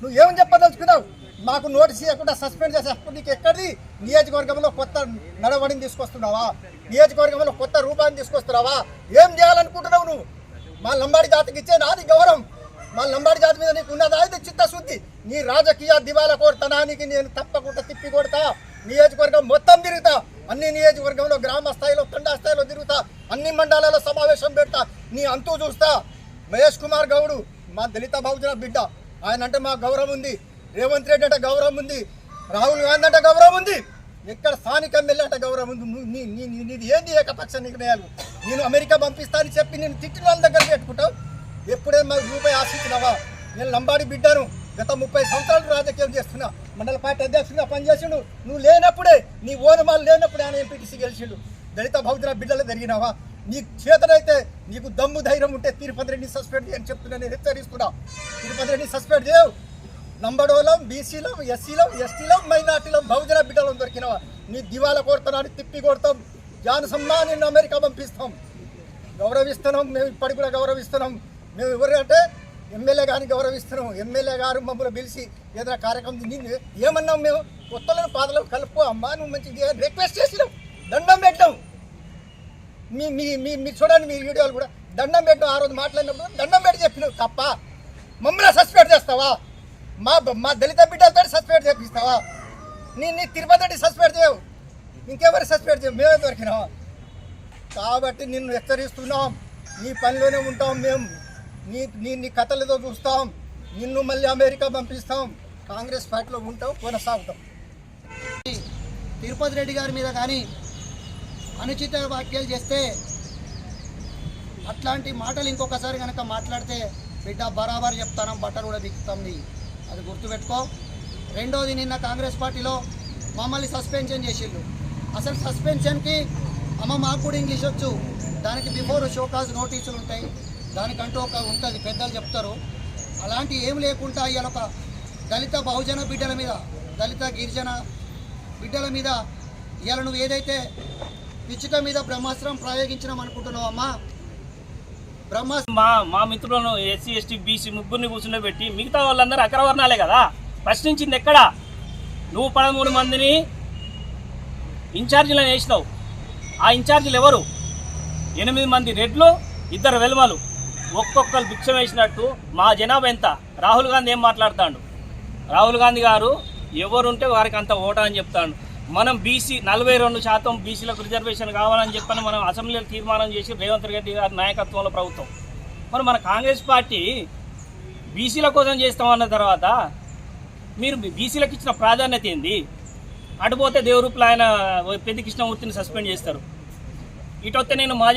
నువ్వు ఏం చెప్పదలుచుకున్నావు? మాకు నోటీస్ ఇవ్వకుండా సస్పెండ్ చేసే నీకు ఎక్కడిది? నియోజకవర్గంలో కొత్త నడవడిని తీసుకొస్తున్నావా? నియోజకవర్గంలో కొత్త రూపాన్ని తీసుకొస్తున్నావా? ఏం చేయాలనుకుంటున్నావు నువ్వు? మా లంబాడి జాతికి ఇచ్చే నాది గౌరవం. మా లంబాడి జాతి మీద నీకు ఉన్నదా ఇది చిత్తశుద్ధి. నీ రాజకీయ దివాల కోరుతనానికి నేను తప్పకుండా తిప్పి కొడతా నియోజకవర్గం మొత్తం తిరుగుతా. అన్ని నియోజకవర్గంలో గ్రామ స్థాయిలో తండా స్థాయిలో తిరుగుతా. అన్ని మండలాల్లో సమావేశం పెడతా. నీ అంతు చూస్తా. మహేష్ కుమార్ గౌడు మా దళిత బహుజన బిడ్డ. ఆయన అంటే మా గౌరవం ఉంది. రేవంత్ రెడ్డి అంటే గౌరవం ఉంది. రాహుల్ గాంధీ అంటే గౌరవం ఉంది. ఎక్కడ స్థానిక ఎమ్మెల్యే అంటే గౌరవం ఉంది. నీ నీ నీది ఏంది ఏకపక్ష నిర్ణయాలు? నేను అమెరికా పంపిస్తానని చెప్పి నేను తిట్టిన వాళ్ళ దగ్గర పెట్టుకుంటావు? ఎప్పుడే మాకు రూపాయి ఆశించినవా? నేను లంబాడి బిడ్డను. గత ముప్పై సంవత్సరాలు రాజకీయం చేస్తున్నా మండల పార్టీ అధ్యక్షుడిగా పనిచేసిండు. నువ్వు లేనప్పుడే నీ ఓనమాలు లేనప్పుడే ఆయన ఎంపీటీసీ గెలిచిండు. దళిత బహుజన బిడ్డలు జరిగినావా నీ చేతనైతే నీకు దమ్ము ధైర్యం ఉంటే తిరుపతి రెడ్డిని సస్పెండ్ చేయని చెప్తున్నా నేను హెచ్చరిస్తున్నా. తిరుపతి రెడ్డిని సస్పెండ్ చేయవు. నంబడోలం బీసీలో ఎస్సీలో ఎస్టీలో మైనార్టీలో బహుజన బిడ్డలు దొరికినవా? నీ దివాల కొడతానని తిప్పి కొడతాం. జాన్ సమ్మాని నిన్ను అమెరికా పంపిస్తాం. గౌరవిస్తున్నాం మేము ఇప్పటికి కూడా గౌరవిస్తున్నాం. మేము ఎవరంటే ఎమ్మెల్యే గారిని గౌరవిస్తున్నాం ఎమ్మెల్యే గారు మమ్మల్ని పిలిచి ఏదైనా కార్యక్రమం నిన్ను ఏమన్నాం మేము? కొత్తలను పాదలు కలుపు అమ్మా నువ్వు మంచి రిక్వెస్ట్ చేసినాం. దండం పెట్టాం. మీ మీ మీ మీరు చూడండి మీ వీడియోలు కూడా. దండం పెట్టు ఆ రోజు మాట్లాడినప్పుడు దండం పెట్టి చెప్పినావు. తప్ప మమ్మల్ని సస్పెండ్ చేస్తావా? మా మా దళిత బిడ్డలతో సస్పెండ్ చేపిస్తావా? నీ నీ తిరుపతి సస్పెండ్ చేయవు. ఇంకెవరు సస్పెండ్ చేయవు? మేమే దొరికినావా కాబట్టి నిన్ను హెచ్చరిస్తున్నాం. నీ పనిలోనే ఉంటాం మేము. నీ నీ నీ కథలతో చూస్తాం. నిన్ను మళ్ళీ అమెరికా పంపిస్తాం. కాంగ్రెస్ పార్టీలో ఉంటాం కొనసాగుతాం. తిరుపతి రెడ్డి గారి మీద కానీ అనుచిత వ్యాఖ్యలు చేస్తే అట్లాంటి మాటలు ఇంకొకసారి కనుక మాట్లాడితే బిడ్డ బరాబర్ చెప్తాను బట్టలు కూడా దిక్కుతుంది అది గుర్తుపెట్టుకో. రెండోది నిన్న కాంగ్రెస్ పార్టీలో మమ్మల్ని సస్పెన్షన్ చేసిండు అసలు సస్పెన్షన్కి అమ్మ మాకు కూడా ఇంగ్లీష్ వచ్చు. దానికి బిఫోర్ షోకాజ్ నోటీసులు ఉంటాయి. దానికంటూ ఒక ఉంటుంది పెద్దలు చెప్తారు. అలాంటి ఏం లేకుండా ఇవాళ ఒక దళిత బహుజన బిడ్డల మీద దళిత గిరిజన బిడ్డల మీద ఇవాళ నువ్వు ఏదైతే పిచ్చుక మీద బ్రహ్మాస్త్రం ప్రయోగించినాం అనుకుంటున్నావు అమ్మా బ్రహ్మాస్త్రం మా మా మిత్రులను ఎస్సీ ఎస్టీ బీసీ ముగ్గురిని కూర్చుండబెట్టి మిగతా వాళ్ళందరూ అగ్రవర్ణాలే కదా? ప్రశ్నించింది ఎక్కడ? నువ్వు పదమూడు మందిని ఇన్ఛార్జీలను వేసినావు. ఆ ఇన్ఛార్జీలు ఎవరు? ఎనిమిది మంది రెడ్లు ఇద్దరు వెలుమలు. ఒక్కొక్కరు భిక్షం వేసినట్టు మా జనాభా ఎంత? రాహుల్ గాంధీ ఏం మాట్లాడుతాడు? రాహుల్ గాంధీ గారు ఎవరుంటే వారికి అంత ఓటా అని చెప్తాడు. మనం బీసీ నలభై రెండు శాతం బీసీలకు రిజర్వేషన్ కావాలని చెప్పని మనం అసెంబ్లీలో తీర్మానం చేసి రేవంత్ రెడ్డి గారి నాయకత్వంలో ప్రభుత్వం. మరి మన కాంగ్రెస్ పార్టీ బీసీల కోసం చేస్తామన్న తర్వాత మీరు బీసీలకు ఇచ్చిన ప్రాధాన్యత ఏంది? అటుపోతే దేవరూపులు ఆయన పెద్ద కృష్ణమూర్తిని సస్పెండ్ చేస్తారు. ఇటు వస్తే నేను మాజీ